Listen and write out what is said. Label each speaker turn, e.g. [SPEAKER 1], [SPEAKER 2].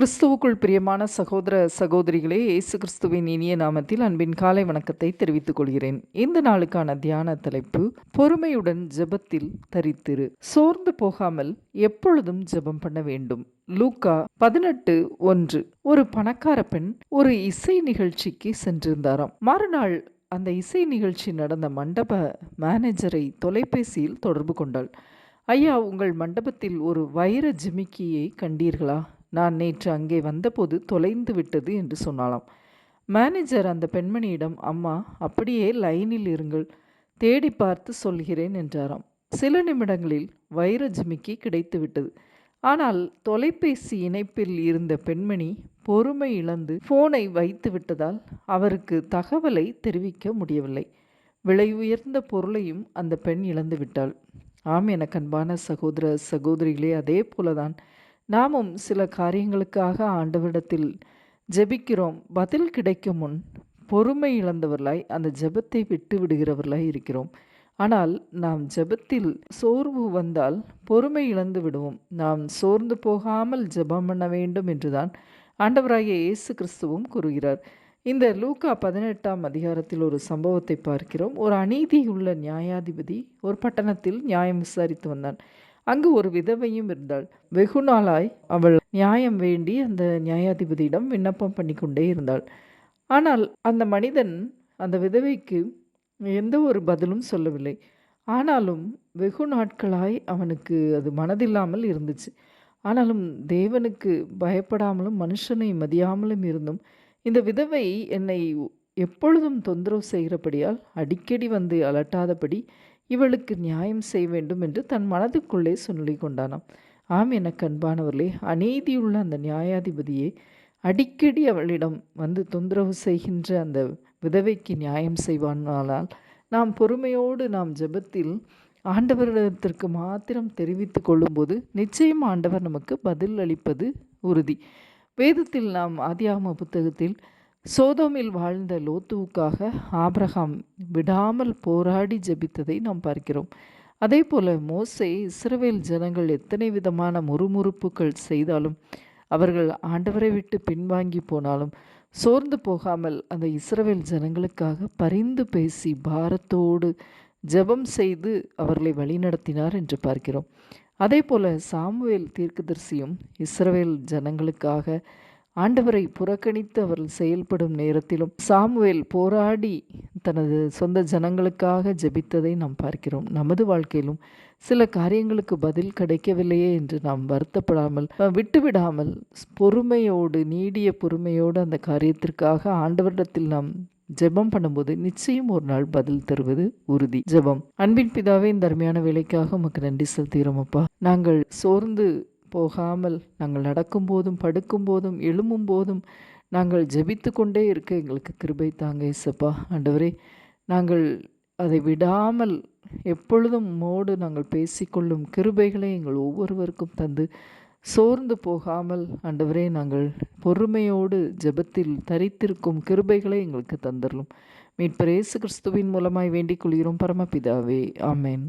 [SPEAKER 1] கிறிஸ்துவுக்குள் பிரியமான சகோதர சகோதரிகளே இயேசு கிறிஸ்துவின் இனிய நாமத்தில் அன்பின் காலை வணக்கத்தை தெரிவித்துக் கொள்கிறேன். இந்த நாளுக்கான தியான தலைப்பு பொறுமையுடன் ஜெபத்தில் தரித்திரு. சோர்ந்து போகாமல் எப்பொழுதும் ஜெபம் பண்ண வேண்டும். லூக்கா பதினெட்டு ஒன்று. ஒரு பணக்கார பெண் ஒரு இசை நிகழ்ச்சிக்கு சென்றிருந்தாராம். மறுநாள் அந்த இசை நிகழ்ச்சி நடந்த மண்டப மேனேஜரை தொலைபேசியில் தொடர்பு கொண்டாள். ஐயா உங்கள் மண்டபத்தில் ஒரு வைர ஜிமிக்கியை கண்டீர்களா? நான் நேற்று அங்கே வந்தபோது தொலைந்து விட்டது என்று சொன்னாலாம் மேனேஜர் அந்த பெண்மணியிடம் அம்மா அப்படியே லைனில் இருங்கள் தேடி பார்த்து சொல்கிறேன் என்றாராம். சில நிமிடங்களில் வைர ஜிமிக்கி கிடைத்து விட்டது. ஆனால் தொலைபேசி இணைப்பில் இருந்த பெண்மணி பொறுமை இழந்து போனை வைத்து விட்டதால் அவருக்கு தகவலை தெரிவிக்க முடியவில்லை. விலை உயர்ந்த பொருளையும் அந்த பெண் இழந்து விட்டாள். ஆம் என அன்பான சகோதர சகோதரிகளே அதே போலதான். நாமும் சில காரியங்களுக்காக ஆண்டவரிடத்தில் ஜெபிக்கிறோம். பதில் கிடைக்கும் முன் பொறுமை இழந்தவர்களாய் அந்த ஜெபத்தை விட்டு விடுகிறவர்களாய் இருக்கிறோம். ஆனால் நாம் ஜெபத்தில் சோர்வு வந்தால் பொறுமை இழந்து விடுவோம். நாம் சோர்ந்து போகாமல் ஜெபம் பண்ண வேண்டும் என்றுதான் ஆண்டவராகிய இயேசு கிறிஸ்துவும் கூறுகிறார். இந்த லூக்கா பதினெட்டாம் அதிகாரத்தில் ஒரு சம்பவத்தை பார்க்கிறோம். ஒரு அநீதியுள்ள நியாயாதிபதி ஒரு பட்டணத்தில் நியாயம் விசாரித்து வந்தான். அங்கு ஒரு விதவையும் இருந்தாள். வெகு நாளாய் அவள் நியாயம் வேண்டி அந்த நியாயாதிபதியிடம் விண்ணப்பம் பண்ணி கொண்டே இருந்தாள். ஆனால் அந்த மனிதன் அந்த விதவைக்கு எந்த ஒரு பதிலும் சொல்லவில்லை. ஆனாலும் வெகு நாட்களாய் அவனுக்கு அது மனதில்லாமல் இருந்துச்சு. ஆனாலும் தேவனுக்கு பயப்படாமலும் மனுஷனை மதியாமலும் இருந்தும் இந்த விதவை என்னை எப்பொழுதும் தொந்தரவு செய்கிறபடியால் அடிக்கடி வந்து அலட்டாதபடி இவளுக்கு நியாயம் செய்ய வேண்டும் என்று தன் மனதுக்குள்ளே சொல்லி கொண்டானாம். ஆம் எனக்கு அன்பானவர்களே அநீதியுள்ள அந்த நியாயாதிபதியை அடிக்கடி அவளிடம் வந்து தொந்தரவு செய்கின்ற அந்த விதவைக்கு நியாயம் செய்வானால் நாம் பொறுமையோடு நாம் ஜெபத்தில் ஆண்டவரிடத்திற்கு மாத்திரம் தெரிவித்து கொள்ளும்போது நிச்சயம் ஆண்டவர் நமக்கு பதில் அளிப்பது உறுதி. வேதத்தில் நாம் ஆதியாம புத்தகத்தில் சோதோமில் வாழ்ந்த லோத்துவுக்காக ஆப்ரஹாம் விடாமல் போராடி ஜெபித்ததை நாம் பார்க்கிறோம். அதே போல மோசை இஸ்ரவேல் ஜனங்கள் எத்தனை விதமான முறுமுறுப்புகள் செய்தாலும் அவர்கள் ஆண்டவரை விட்டு பின்வாங்கி போனாலும் சோர்ந்து போகாமல் அந்த இஸ்ரவேல் ஜனங்களுக்காக பரிந்து பேசி பாரத்தோடு ஜெபம் செய்து அவர்களை வழிநடத்தினார் என்று பார்க்கிறோம். அதே போல சாமுவேல் தீர்க்கதரிசியும் இஸ்ரவேல் ஜனங்களுக்காக ஆண்டவரை புறக்கணித்து அவர்கள் செயல்படும் நேரத்திலும் சாமுவேல் போராடி தனது சொந்த ஜனங்களுக்காக ஜெபித்ததை நாம் பார்க்கிறோம். நமது வாழ்க்கையிலும் சில காரியங்களுக்கு பதில் கிடைக்கவில்லையே என்று நாம் வருத்தப்படாமல் விட்டுவிடாமல் பொறுமையோடு நீடிய பொறுமையோடு அந்த காரியத்திற்காக ஆண்டவரிடத்தில் நாம் ஜெபம் பண்ணும்போது நிச்சயம் ஒரு நாள் பதில் தருவது உறுதி. ஜெபம். அன்பின் பிதாவே இந்த அருமையான வேலைக்காக உமக்கு நன்றி செலுத்துகிறோம் அப்பா. நாங்கள் சோர்ந்து போகாமல் நாங்கள் நடக்கும்போதும் படுக்கும்போதும் எழும்பும் போதும் நாங்கள் ஜெபித்து கொண்டே இருக்க எங்களுக்கு கிருபை தாங்க இசப்பா ஆண்டவரே நாங்கள் அதை விடாமல் எப்பொழுதும் மோடு நாங்கள் பேசிக்கொள்ளும் கிருபைகளை எங்கள் ஒவ்வொருவருக்கும் தந்து சோர்ந்து போகாமல் ஆண்டவரே நாங்கள் பொறுமையோடு ஜெபத்தில் தரித்திருக்கும் கிருபைகளை எங்களுக்கு தந்துடலும் மீட்பர் இயேசு கிறிஸ்துவின் மூலமாய் வேண்டிக் கொள்கிறோம் பரமபிதாவே. ஆமேன்.